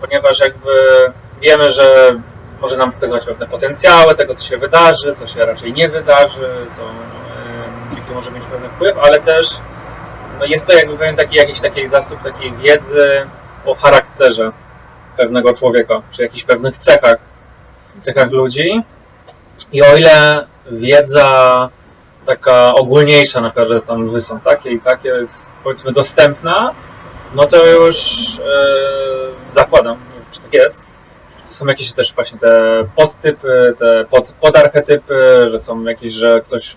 ponieważ jakby wiemy, że może nam pokazywać pewne potencjały tego, co się wydarzy, co się raczej nie wydarzy, co, jaki może mieć pewny wpływ, ale też no jest to jakby pewien taki jakiś taki zasób takiej wiedzy o charakterze pewnego człowieka, czy jakichś pewnych cechach, cechach ludzi. I o ile wiedza taka ogólniejsza, na przykład, że tam lwy są takie i takie, jest powiedzmy dostępna, no to już e, zakładam, czy tak jest. Są jakieś też właśnie te podtypy, te pod, podarchetypy, że są jakieś, że ktoś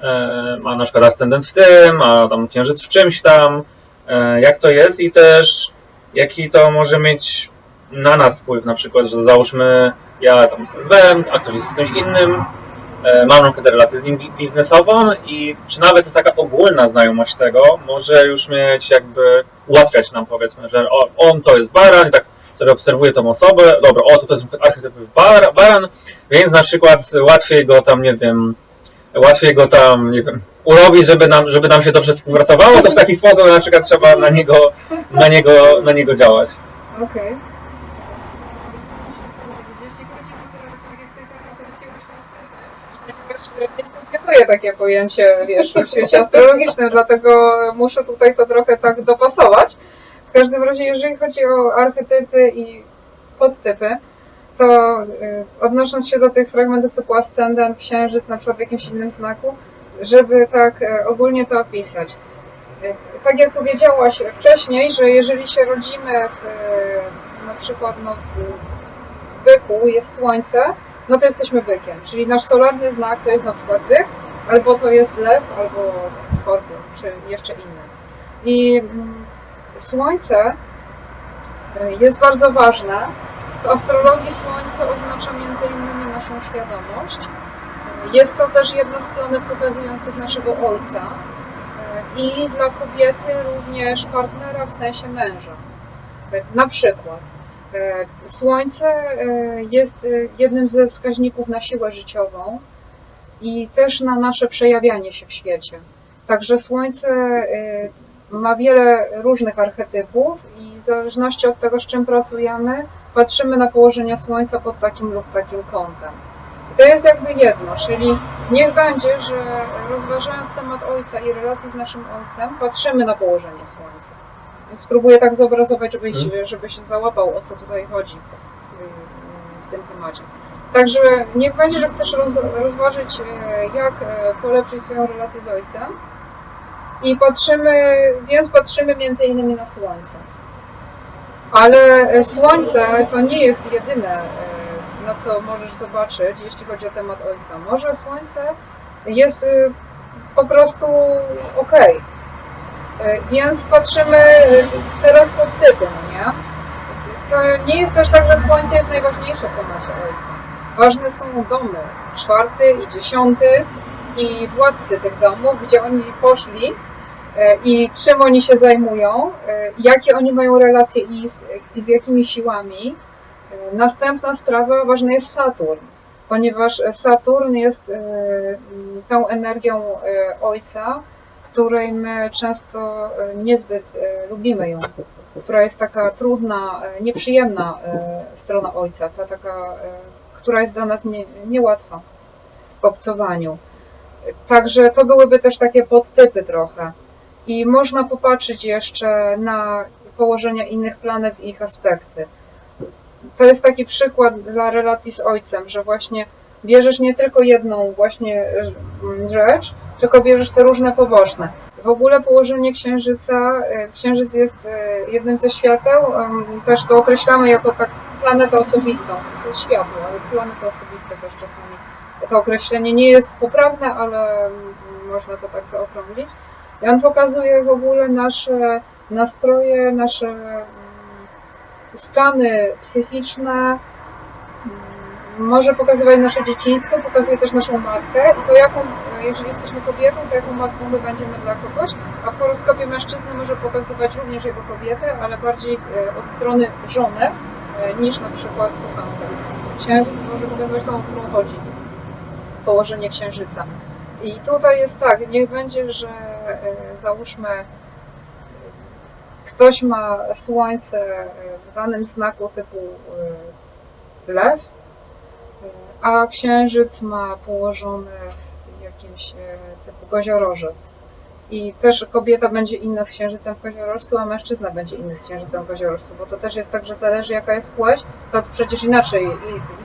e, ma na przykład ascendent w tym, a tam księżyc w czymś tam, e, jak to jest i też jaki to może mieć na nas wpływ, na przykład, że załóżmy ja tam jestem lwem, a ktoś jest z kimś innym, mam na przykład relację z nim bi- biznesową i czy nawet taka ogólna znajomość tego może już mieć jakby ułatwiać nam powiedzmy, że on to jest baran i tak sobie obserwuję tą osobę, dobra, o to to jest archetyp bar, baran, więc na przykład łatwiej go tam, nie wiem, łatwiej go tam, nie wiem, urobić, żeby nam, żeby nam się dobrze współpracowało, to w taki sposób na przykład trzeba na niego, na niego, na niego działać. Okej. Nie stosuje takie pojęcie, wiesz, w świecie astrologicznym, dlatego muszę tutaj to trochę tak dopasować. W każdym razie, jeżeli chodzi o archetypy i podtypy, to y, odnosząc się do tych fragmentów typu ascendent, księżyc, na przykład w jakimś innym znaku, żeby tak y, ogólnie to opisać. Y, Tak jak powiedziałaś wcześniej, że jeżeli się rodzimy w, na przykład no, w byku jest słońce, no to jesteśmy bykiem, czyli nasz solarny znak to jest na przykład byk, albo to jest lew, albo skorpion, czy jeszcze inne. I mm, słońce y, jest bardzo ważne. W astrologii słońce oznacza innymi naszą świadomość. Y, Jest to też jedna z planet pokazujących naszego ojca y, i dla kobiety również partnera w sensie męża. Na przykład Słońce jest jednym ze wskaźników na siłę życiową i też na nasze przejawianie się w świecie. Także Słońce e, ma wiele różnych archetypów i w zależności od tego, z czym pracujemy, patrzymy na położenie Słońca pod takim lub takim kątem. I to jest jakby jedno, czyli niech będzie, że rozważając temat Ojca i relacji z naszym Ojcem, patrzymy na położenie Słońca. Więc spróbuję tak zobrazować, żebyś, żebyś załapał, o co tutaj chodzi w, w tym temacie. Także niech będzie, że chcesz roz, rozważyć, e, jak e, polepszyć swoją relację z ojcem. I patrzymy, więc patrzymy między innymi na słońce. Ale e, słońce to nie jest jedyne, na co możesz zobaczyć, jeśli chodzi o temat ojca. Może słońce jest po prostu. E, Więc patrzymy teraz pod typy, no nie? To nie jest też tak, że Słońce jest najważniejsze w temacie Ojca. Ważne są domy, czwarty i dziesiąty i władcy tych domów, gdzie oni poszli e, i czym oni się zajmują, e, jakie oni mają relacje i z, i z jakimi siłami. E, Następna sprawa, ważny jest Saturn, ponieważ Saturn jest tą energią Ojca, której my często niezbyt lubimy ją, która jest taka trudna, nieprzyjemna strona ojca, ta taka, która jest dla nas nie, niełatwa w obcowaniu. Także to byłyby też takie podtypy trochę. I można popatrzeć jeszcze na położenia innych planet i ich aspekty. To jest taki przykład dla relacji z ojcem, że właśnie bierzesz nie tylko jedną właśnie e, rzecz, tylko bierzesz te różne poboczne. W ogóle położenie księżyca, e, księżyc jest e, jednym ze świateł, też go określamy jako tak planetę osobistą. To światło, ale planeta osobiste też czasami. To określenie nie jest poprawne, ale mm, można to tak zaokrąglić. I on pokazuje w ogóle nasze nastroje, nasze mm, stany psychiczne, mm, może pokazywać nasze dzieciństwo, pokazuje też naszą matkę i to jaką, jeżeli jesteśmy kobietą, to jaką matką my będziemy dla kogoś, a w horoskopie mężczyzny może pokazywać również jego kobietę, ale bardziej e, od strony żonę niż na przykład kochankę. Księżyc może pokazywać tą, o którą chodzi, położenie księżyca. I tutaj jest tak, niech będzie, że e, załóżmy ktoś ma słońce w danym znaku typu y, lew, a księżyc ma położony w jakimś typu koziorożec. I też kobieta będzie inna z księżycem w koziorożcu, a mężczyzna będzie inny z księżycem w koziorożcu, bo to też jest tak, że zależy jaka jest płeć, to przecież inaczej,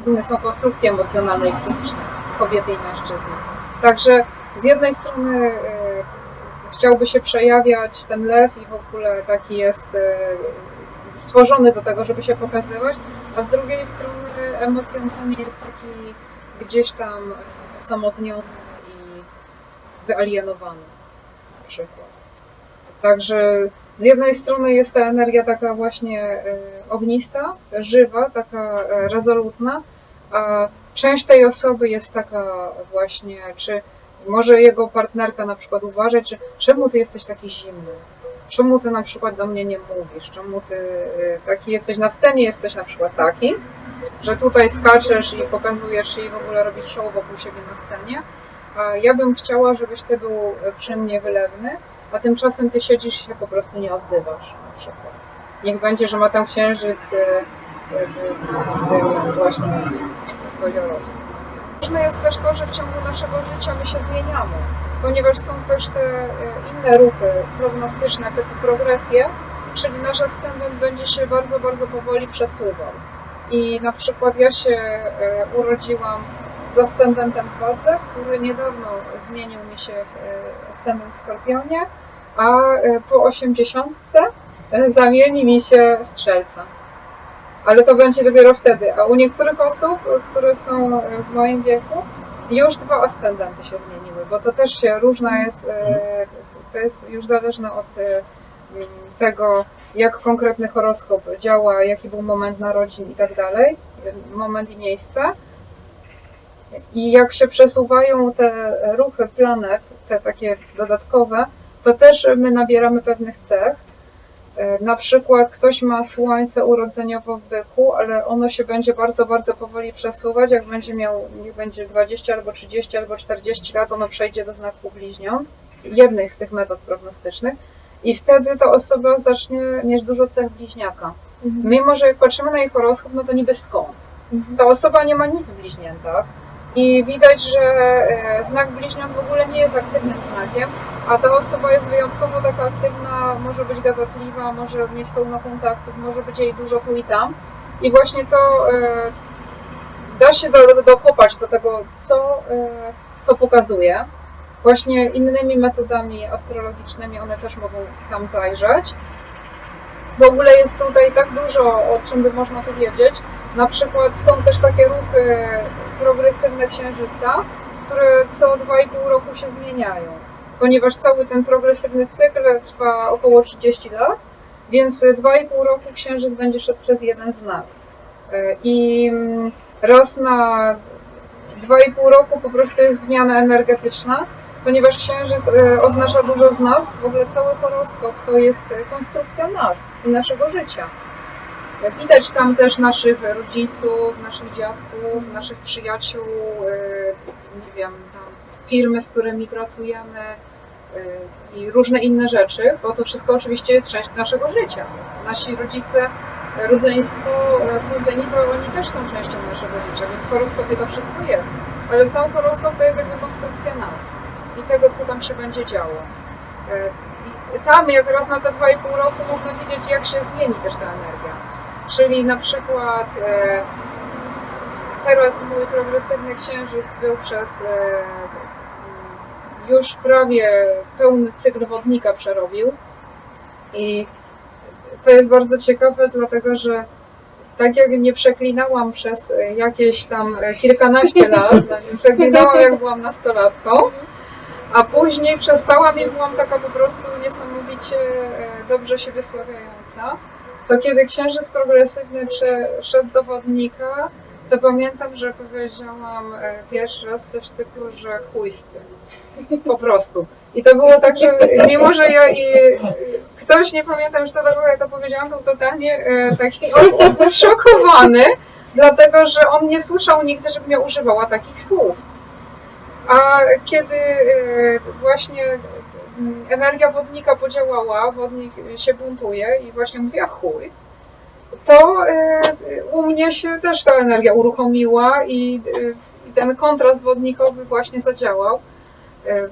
inne są konstrukcje emocjonalne i psychiczne kobiety i mężczyzny. Także z jednej strony y, chciałby się przejawiać ten lew i w ogóle taki jest y, stworzony do tego, żeby się pokazywać, a z drugiej strony emocjonalnie jest taki gdzieś tam osamotniony i wyalienowany przykład. Także z jednej strony jest ta energia taka właśnie y, ognista, żywa, taka y, rezolutna, a część tej osoby jest taka właśnie, czy może jego partnerka na przykład uważać, że czemu ty jesteś taki zimny? Czemu ty na przykład do mnie nie mówisz? Czemu ty y, taki jesteś na scenie, jesteś na przykład taki, że tutaj skaczesz i pokazujesz i w ogóle robisz show wokół siebie na scenie, a ja bym chciała, żebyś ty był y, przy mnie wylewny, a tymczasem ty siedzisz i się po prostu nie odzywasz na przykład. Niech będzie, że ma tam księżyc y, y, w tym właśnie koziorożcu. Ważne jest też to, że w ciągu naszego życia my się zmieniamy, ponieważ są też te e, inne ruchy prognostyczne typu progresje, czyli nasz ascendent będzie się bardzo, bardzo powoli przesuwał. I na przykład ja się e, urodziłam z ascendentem w wadze, który niedawno zmienił mi się w e, ascendent skorpionie, a e, po 80 e, zamieni mi się strzelca ale to będzie dopiero wtedy. A u niektórych osób, które są w moim wieku, już dwa ascendenty się zmieniły, bo to też się różna jest, to jest już zależne od tego, jak konkretny horoskop działa, jaki był moment narodzin i tak dalej, moment i miejsce. I jak się przesuwają te ruchy planet, te takie dodatkowe, to też my nabieramy pewnych cech. E, Na przykład ktoś ma słońce urodzeniowo w byku, ale ono się będzie bardzo, bardzo powoli przesuwać. Jak będzie miał, niech będzie 20 albo 30 albo 40 lat, ono przejdzie do znaku bliźniąt, jednych z tych metod prognostycznych. I wtedy ta osoba zacznie mieć dużo cech bliźniaka. Mimo, że jak patrzymy na jej horoskop, no to niby skąd? Ta osoba nie ma nic w bliźniętach. I widać, że e, znak bliźniąt w ogóle nie jest aktywnym znakiem, a ta osoba jest wyjątkowo taka aktywna, może być gadatliwa, może mieć pełno kontaktów, może być jej dużo tu i tam. I właśnie to e, da się do, dokopać do tego, co e, to pokazuje. Właśnie innymi metodami astrologicznymi one też mogą tam zajrzeć. W ogóle jest tutaj tak dużo, o czym by można powiedzieć. Na przykład są też takie ruchy progresywne księżyca, które co 2,5 roku się zmieniają ponieważ cały ten progresywny cykl trwa około 30 lat, więc 2,5 roku księżyc będzie szedł przez jeden znak. I mm, raz na 2,5 roku po prostu jest zmiana energetyczna, ponieważ księżyc e, oznacza dużo z nas. W ogóle cały horoskop to jest e, konstrukcja nas i naszego życia. E, Widać tam też naszych rodziców, naszych dziadków, naszych przyjaciół, e, nie wiem, tam firmy, z którymi pracujemy y, i różne inne rzeczy, bo to wszystko oczywiście jest część naszego życia. Nasi rodzice, rodzeństwo, kuzyni, to oni też są częścią naszego życia, więc w horoskopie to wszystko jest. Ale sam horoskop to jest jakby konstrukcja nas i tego, co tam się będzie działo. I tam jak raz na te 2,5 roku można wiedzieć, jak się zmieni też ta energia. Czyli na przykład e, teraz mój progresywny księżyc był przez e, już prawie pełny cykl wodnika przerobił. I to jest bardzo ciekawe, dlatego że tak jak nie przeklinałam przez jakieś tam kilkanaście lat, no nie przeklinałam jak byłam nastolatką, a później przestałam i byłam taka po prostu niesamowicie e, dobrze się wysławiająca, to kiedy księżyc progresywny przeszedł do wodnika, to pamiętam, że powiedziałam pierwszy raz coś typu, że chujsty. Po prostu. I to było tak, że mimo, że ja i ktoś, nie pamiętam już tego, jak to powiedziałam, był totalnie e, taki zszokowany, dlatego, że on nie słyszał nigdy, żebym ja używała takich słów. A kiedy e, właśnie energia wodnika podziałała, wodnik się buntuje i właśnie mówi, a chuj, to e, u mnie się też ta energia uruchomiła i, i ten kontrast wodnikowy właśnie zadziałał. E,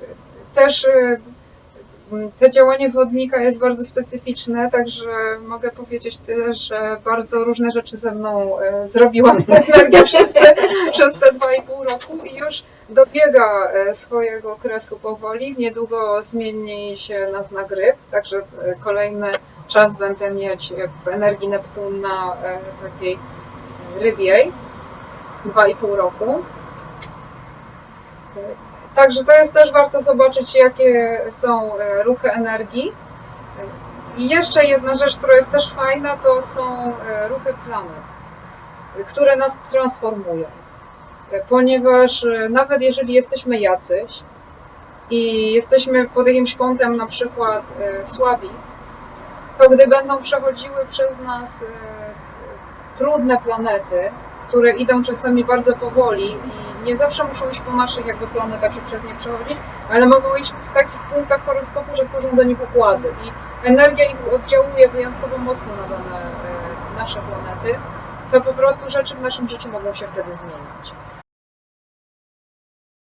Też to działanie wodnika jest bardzo specyficzne, także mogę powiedzieć tyle, że bardzo różne rzeczy ze mną e, zrobiła ta energia przez te, przez te dwa i pół roku i już dobiega e, swojego okresu powoli. Niedługo zmieni się nas na gryf, także e, kolejny czas będę mieć w energii Neptuna takiej rybiej. Dwa i pół roku. Także to jest też warto zobaczyć, jakie są e, ruchy energii. E, I jeszcze jedna rzecz, która jest też fajna, to są e, ruchy planet, które nas transformują. Ponieważ nawet jeżeli jesteśmy jacyś i jesteśmy pod jakimś kątem na przykład słabi, to gdy będą przechodziły przez nas trudne planety, które idą czasami bardzo powoli i nie zawsze muszą iść po naszych jakby planetach, żeby przez nie przechodzić, ale mogą iść w takich punktach horoskopu, że tworzą do nich układy i energia ich oddziałuje wyjątkowo mocno na dane e, nasze planety, to po prostu rzeczy w naszym życiu mogą się wtedy zmienić.